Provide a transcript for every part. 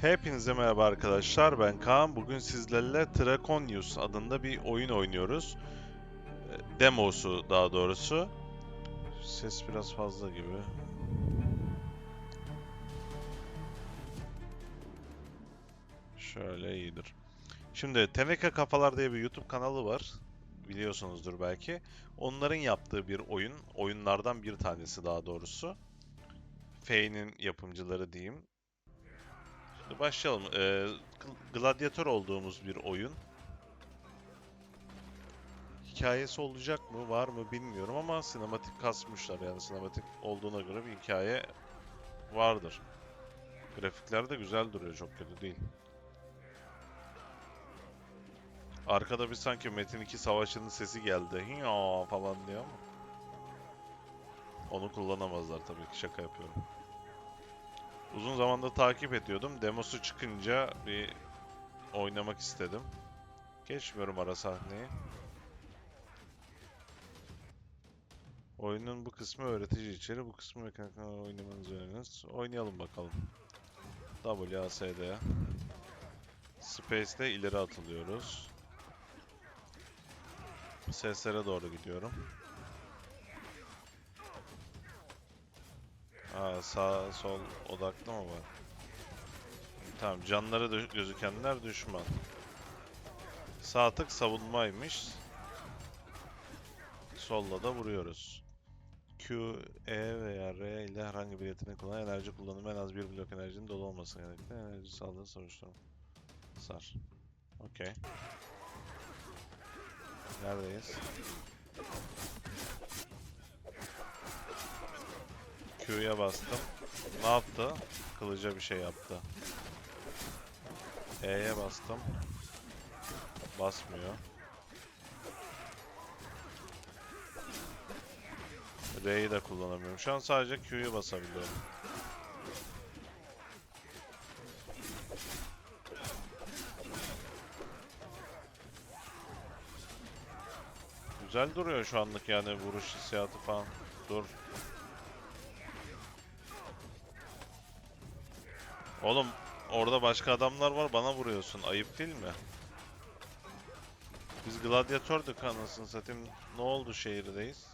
Hepinize merhaba arkadaşlar. Ben Kaan. Bugün sizlerle Draconius adında bir oyun oynuyoruz. E, Demosu daha doğrusu. Ses biraz fazla gibi. Şöyle iyidir. Şimdi Teneke Kafalar diye bir YouTube kanalı var. Biliyorsunuzdur belki. Onların yaptığı bir oyun. Oyunlardan bir tanesi daha doğrusu. Fey'nin yapımcıları diyeyim. Başlayalım. Ee, gl- gladyatör olduğumuz bir oyun. Hikayesi olacak mı, var mı bilmiyorum ama sinematik kasmışlar. Yani sinematik olduğuna göre bir hikaye vardır. Grafikler de güzel duruyor, çok kötü değil. Arkada bir sanki Metin 2 savaşının sesi geldi. Hiya falan diye ama. Onu kullanamazlar tabii ki, şaka yapıyorum. Uzun zamandır takip ediyordum. Demosu çıkınca bir oynamak istedim. Geçmiyorum ara sahneyi. Oyunun bu kısmı öğretici içeri, bu kısmı mekanik oynamanızı öğreniniz. Oynayalım bakalım. WASD. Space'de ileri atılıyoruz. Seslere doğru gidiyorum. Aa, sağ sol odaklı mı var? Tamam canları dö- gözükenler düşman. Sağ tık savunmaymış. Solla da vuruyoruz. Q, E veya R ile herhangi bir yetenek kullan enerji kullanımı en az bir blok enerjinin dolu olması gerekli. Enerji saldırı soruşturma. Sar. Okey. Neredeyiz? Q'ya bastım. Ne yaptı? Kılıca bir şey yaptı. E'ye bastım. Basmıyor. R'yi de kullanamıyorum. Şu an sadece Q'yu basabiliyorum. Güzel duruyor şu anlık yani vuruş hissiyatı falan. Dur. Oğlum orada başka adamlar var bana vuruyorsun. Ayıp değil mi? Biz gladyatördük anasını satayım. Ne oldu şehirdeyiz?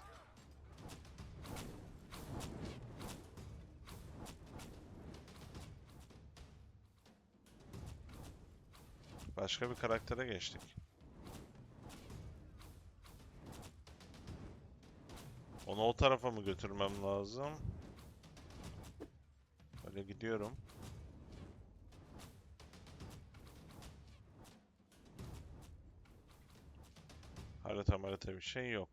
Başka bir karaktere geçtik. Onu o tarafa mı götürmem lazım? Böyle gidiyorum. Harita bir şey yok.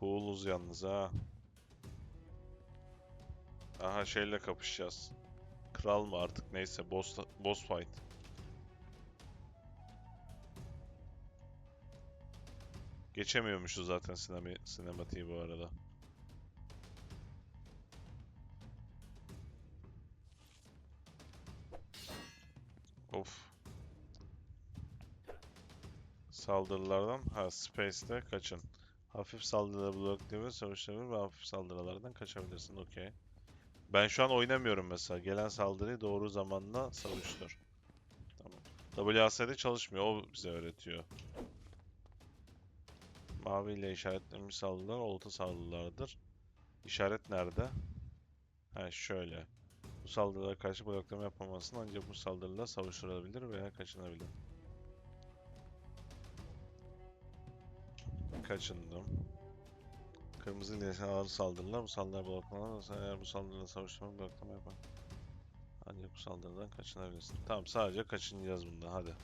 Cool'uz yalnız ha. Aha şeyle kapışacağız. Kral mı artık neyse boss, boss fight. Geçemiyormuşuz zaten sinema, sinematiği bu arada. Of. Saldırılardan, ha Space'te kaçın. Hafif saldırıları bloklayabilir, savaşabilir ve hafif saldırılardan kaçabilirsin. Okey. Ben şu an oynamıyorum mesela. Gelen saldırıyı doğru zamanla savuştur. Tamam. WASD çalışmıyor. O bize öğretiyor. Mavi ile işaretlenmiş saldırılar olta saldırılardır. İşaret nerede? Ha şöyle. Bu saldırılara karşı bloklama yapamazsın ancak bu saldırılar savuşturulabilir veya kaçınabilir. Kaçındım. Kırmızı ile ağır saldırılar. Bu saldırılar bloklamalar. Eğer bu saldırıda savuşturma bloklama yapar. Ancak bu saldırıdan kaçınabilirsin. Tamam sadece kaçınacağız bundan. Hadi.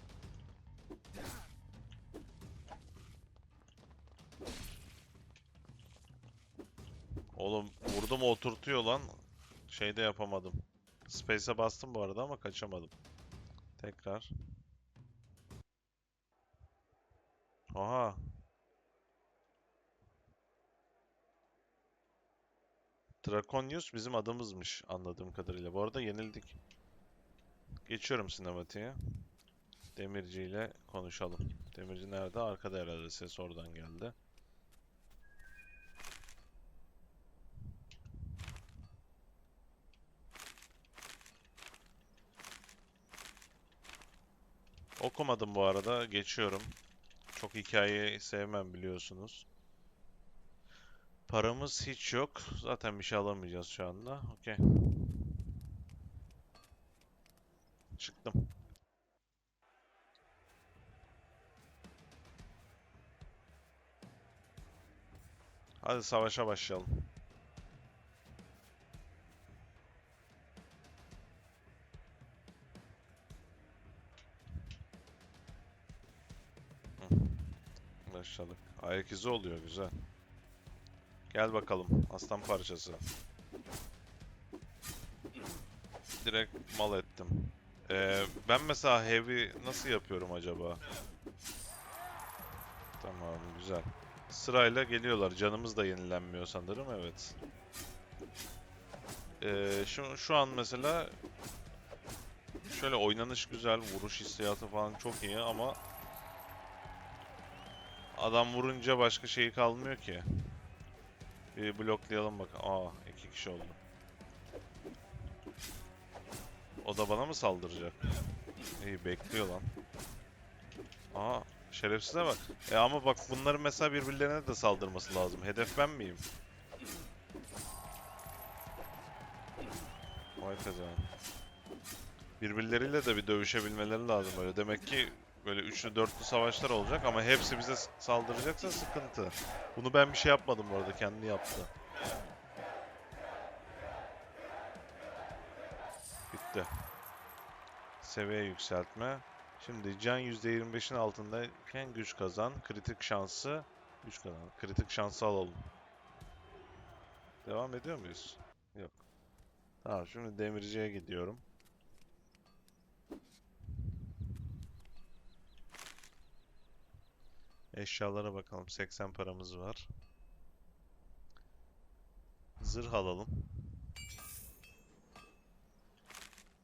Oğlum vurdum oturtuyor lan. Şeyde yapamadım. Space'e bastım bu arada ama kaçamadım. Tekrar. Oha. Draconius bizim adamızmış anladığım kadarıyla. Bu arada yenildik. Geçiyorum sinematiğe. Demirci ile konuşalım. Demirci nerede? Arkada herhalde ses oradan geldi. Okumadım bu arada. Geçiyorum. Çok hikayeyi sevmem biliyorsunuz. Paramız hiç yok. Zaten bir şey alamayacağız şu anda. Okey. Çıktım. Hadi savaşa başlayalım. Başladık. Ayak izi oluyor güzel. Gel bakalım aslan parçası. Direkt mal ettim. Ee, ben mesela heavy nasıl yapıyorum acaba? Tamam güzel. Sırayla geliyorlar. Canımız da yenilenmiyor sanırım. Evet. Ee, şu, şu an mesela şöyle oynanış güzel. Vuruş hissiyatı falan çok iyi ama adam vurunca başka şeyi kalmıyor ki. Bir bloklayalım bak. Aa iki kişi oldu. O da bana mı saldıracak? İyi bekliyor lan. Aa şerefsize bak. E ama bak bunların mesela birbirlerine de saldırması lazım. Hedef ben miyim? Vay pezevenk. Birbirleriyle de bir dövüşebilmeleri lazım böyle. Demek ki böyle üçlü dörtlü savaşlar olacak ama hepsi bize saldıracaksa sıkıntı. Bunu ben bir şey yapmadım bu arada kendi yaptı. Bitti. Seviye yükseltme. Şimdi can %25'in altındayken güç kazan. Kritik şansı. Güç kazan. Kritik şansı alalım. Devam ediyor muyuz? Yok. Tamam şimdi demirciye gidiyorum. Eşyalara bakalım. 80 paramız var. Zırh alalım.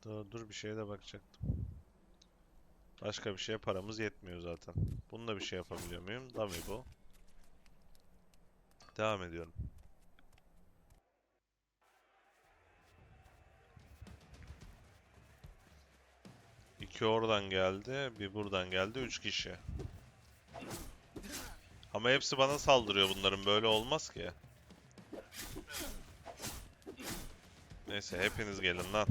Dur, dur bir şeye de bakacaktım. Başka bir şeye paramız yetmiyor zaten. Bununla bir şey yapabiliyor muyum? Dummy bu. Devam ediyorum. İki oradan geldi, bir buradan geldi, üç kişi. Ama hepsi bana saldırıyor bunların, böyle olmaz ki. Neyse, hepiniz gelin lan.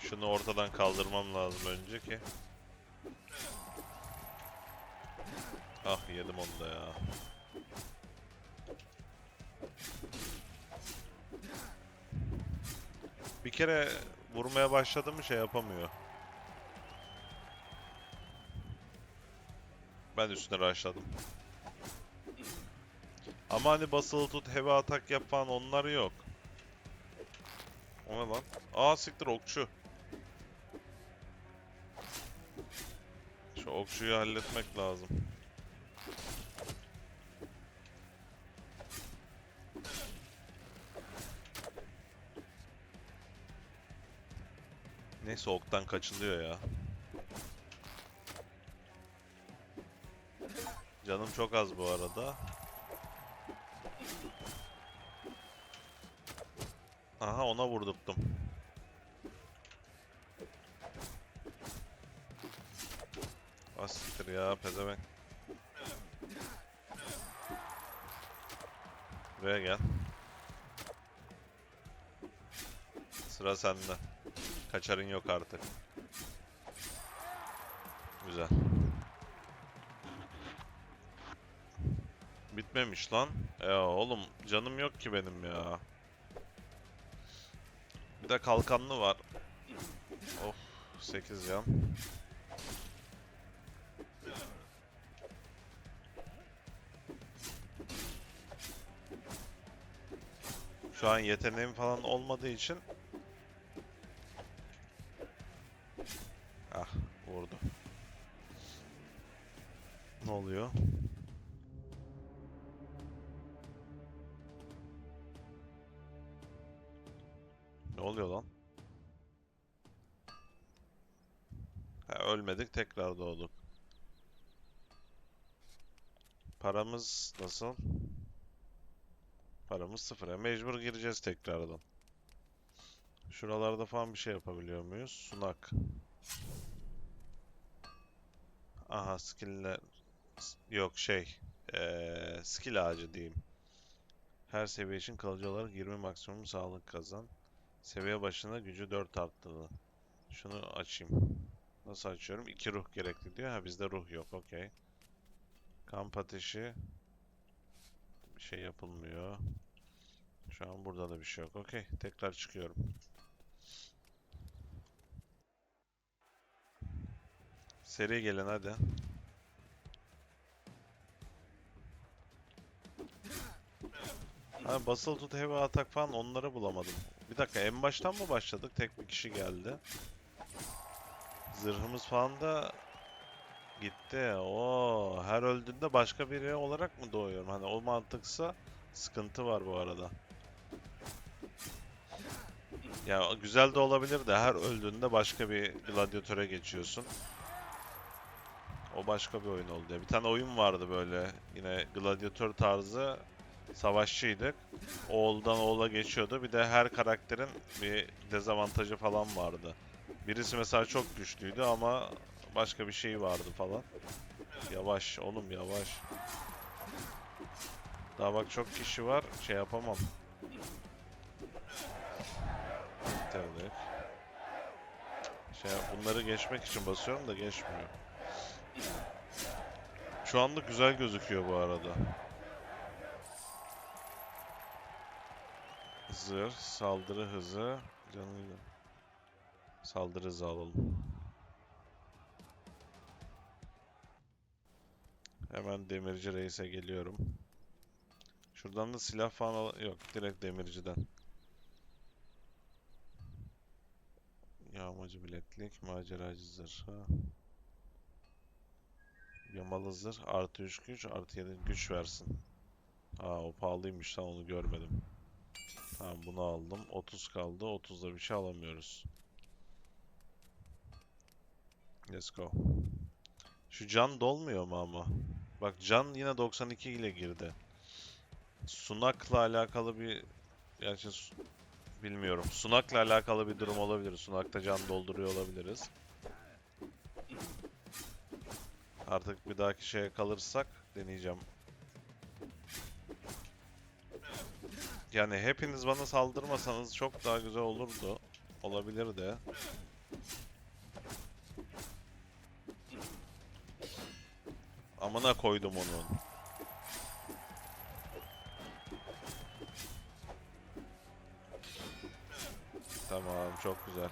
Şunu ortadan kaldırmam lazım önce ki. Ah yedim onu da ya. Bir kere vurmaya başladı mı şey yapamıyor. Ben üstüne rushladım. Ama hani basılı tut, heavy atak yap falan onlar yok. O ne lan? Aa siktir okçu. Şu okçuyu halletmek lazım. Neyse oktan kaçılıyor ya. Canım çok az bu arada. Aha ona vurdurttum. Asiktir ya pezevenk. Buraya gel. Sıra sende. Kaçarın yok artık. Güzel. Bitmemiş lan. Ya oğlum canım yok ki benim ya. Bir de kalkanlı var. Of 8 can. Şu an yeteneğim falan olmadığı için Ah vurdu. Ne oluyor? Ne oluyor lan? Ha, ölmedik tekrar doğduk. Paramız nasıl? Paramız sıfır. E, mecbur gireceğiz tekrardan. Şuralarda falan bir şey yapabiliyor muyuz? Sunak. Aha skill'ler. Yok şey. Eee skill ağacı diyeyim. Her seviye için kalıcı olarak 20 maksimum sağlık kazan. Seviye başına gücü 4 arttırdı. Şunu açayım. Nasıl açıyorum? 2 ruh gerekli diyor. Ha bizde ruh yok. Okey. Kamp ateşi. Bir şey yapılmıyor. Şu an burada da bir şey yok. Okey. Tekrar çıkıyorum. Seri gelin hadi. Ha basılı tut heavy atak falan onları bulamadım. Bir dakika en baştan mı başladık? Tek bir kişi geldi. Zırhımız falan da gitti. Oo, her öldüğünde başka biri olarak mı doğuyorum? Hani o mantıksa sıkıntı var bu arada. Ya güzel de olabilir de her öldüğünde başka bir gladyatöre geçiyorsun. O başka bir oyun oldu ya. Bir tane oyun vardı böyle yine gladyatör tarzı savaşçıydık. Oğuldan oğula geçiyordu. Bir de her karakterin bir dezavantajı falan vardı. Birisi mesela çok güçlüydü ama başka bir şey vardı falan. Yavaş oğlum yavaş. Daha bak çok kişi var. Şey yapamam. Bitirdik. Şey, bunları geçmek için basıyorum da geçmiyor. Şu anlık güzel gözüküyor bu arada. Zırh, saldırı hızı, canıyla. Saldırı hızı alalım. Hemen demirci reise geliyorum. Şuradan da silah falan al yok direkt demirciden. Yağmacı bileklik, maceracı zırh. Yamalı zırh artı 3 güç artı 7 güç versin. Aa o pahalıymış lan onu görmedim. Tamam bunu aldım. 30 kaldı. 30'da bir şey alamıyoruz. Let's go. Şu can dolmuyor mu ama? Bak can yine 92 ile girdi. Sunak'la alakalı bir gerçi bilmiyorum. Sunak'la alakalı bir durum olabilir. Sunak'ta can dolduruyor olabiliriz. Artık bir dahaki şeye kalırsak deneyeceğim. Yani hepiniz bana saldırmasanız çok daha güzel olurdu. Olabilirdi. Amına koydum onu. Tamam, çok güzel.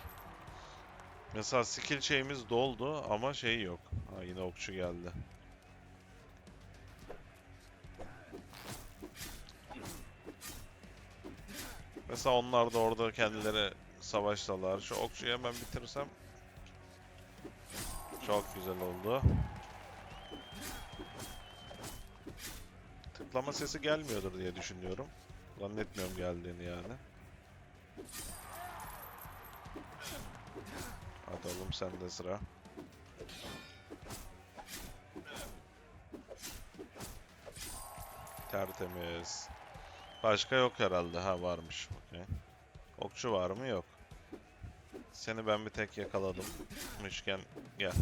Mesela skill şeyimiz doldu ama şey yok. Ha yine okçu geldi. Mesela onlar da orada kendileri savaşsalar. Şu okçuyu hemen bitirirsem çok güzel oldu. Tıklama sesi gelmiyordur diye düşünüyorum. Zannetmiyorum geldiğini yani. Hadi oğlum sende sıra. Tertemiz. Başka yok herhalde. Ha varmış. Okey. Okçu var mı? Yok. Seni ben bir tek yakaladım. Mışken gel.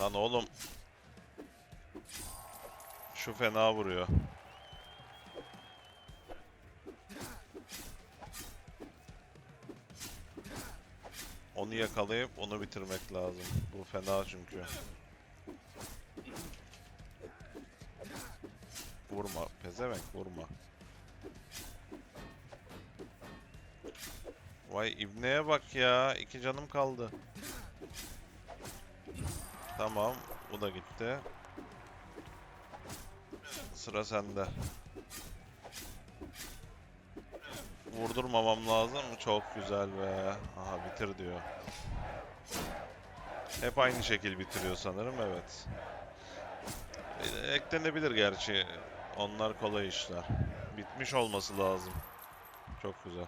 Lan oğlum. Şu fena vuruyor. Onu yakalayıp onu bitirmek lazım. Bu fena çünkü. Vurma, pezevenk vurma. Vay ibneye bak ya. iki canım kaldı. Tamam, bu da gitti. Sıra sende. Vurdurmamam lazım. Çok güzel be. Aha bitir diyor. Hep aynı şekil bitiriyor sanırım. Evet. E, Eklenebilir gerçi. Onlar kolay işler. Bitmiş olması lazım. Çok güzel.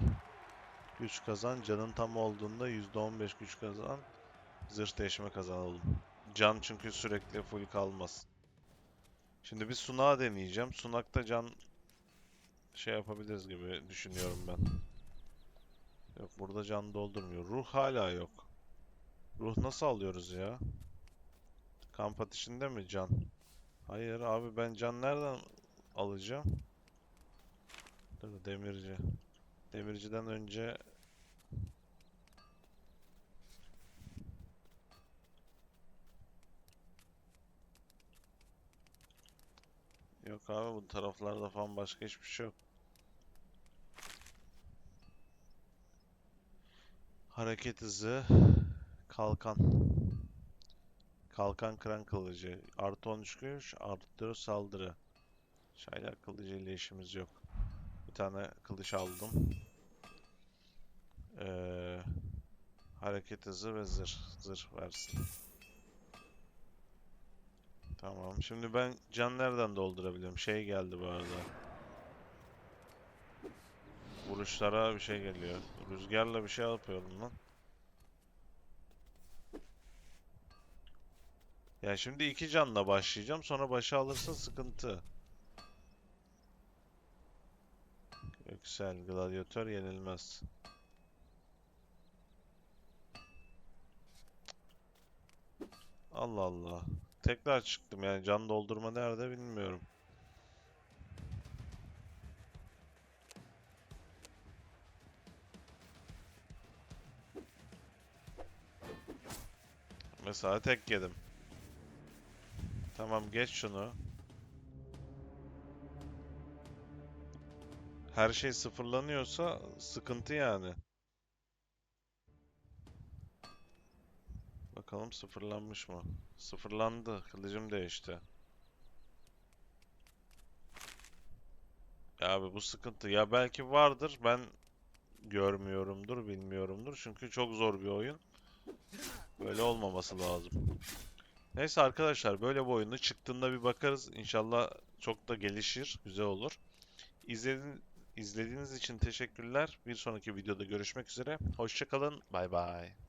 Güç kazan. Canın tam olduğunda %15 güç kazan. Zırh değişme kazanalım. Can çünkü sürekli full kalmaz. Şimdi bir sunağı deneyeceğim. Sunakta can şey yapabiliriz gibi düşünüyorum ben. Yok burada can doldurmuyor. Ruh hala yok. Ruh nasıl alıyoruz ya? Kamp ateşinde mi can? Hayır abi ben can nereden alacağım? Dur demirci. Demirciden önce Yok abi bu taraflarda falan başka hiçbir şey yok. Hareket hızı, kalkan. Kalkan kıran kılıcı. Artı 13 güç, artı 4 saldırı. Şaylar kılıcı ile işimiz yok. Bir tane kılıç aldım. Ee, hareket hızı ve zırh. Zırh versin. Tamam. Şimdi ben can nereden doldurabilirim? Şey geldi bu arada. Vuruşlara bir şey geliyor. Rüzgarla bir şey yapıyorum lan. Ya şimdi iki canla başlayacağım. Sonra başa alırsa sıkıntı. Yüksel. Gladyatör yenilmez. Allah Allah. Tekrar çıktım yani can doldurma nerede bilmiyorum. Mesela tek yedim. Tamam geç şunu. Her şey sıfırlanıyorsa sıkıntı yani. Bakalım sıfırlanmış mı? Sıfırlandı. Kılıcım değişti. Ya abi bu sıkıntı. Ya belki vardır. Ben görmüyorumdur, bilmiyorumdur. Çünkü çok zor bir oyun. Böyle olmaması lazım. Neyse arkadaşlar böyle bir oyunu çıktığında bir bakarız. İnşallah çok da gelişir. Güzel olur. İzlediğiniz, izlediğiniz için teşekkürler. Bir sonraki videoda görüşmek üzere. Hoşçakalın. Bay bay.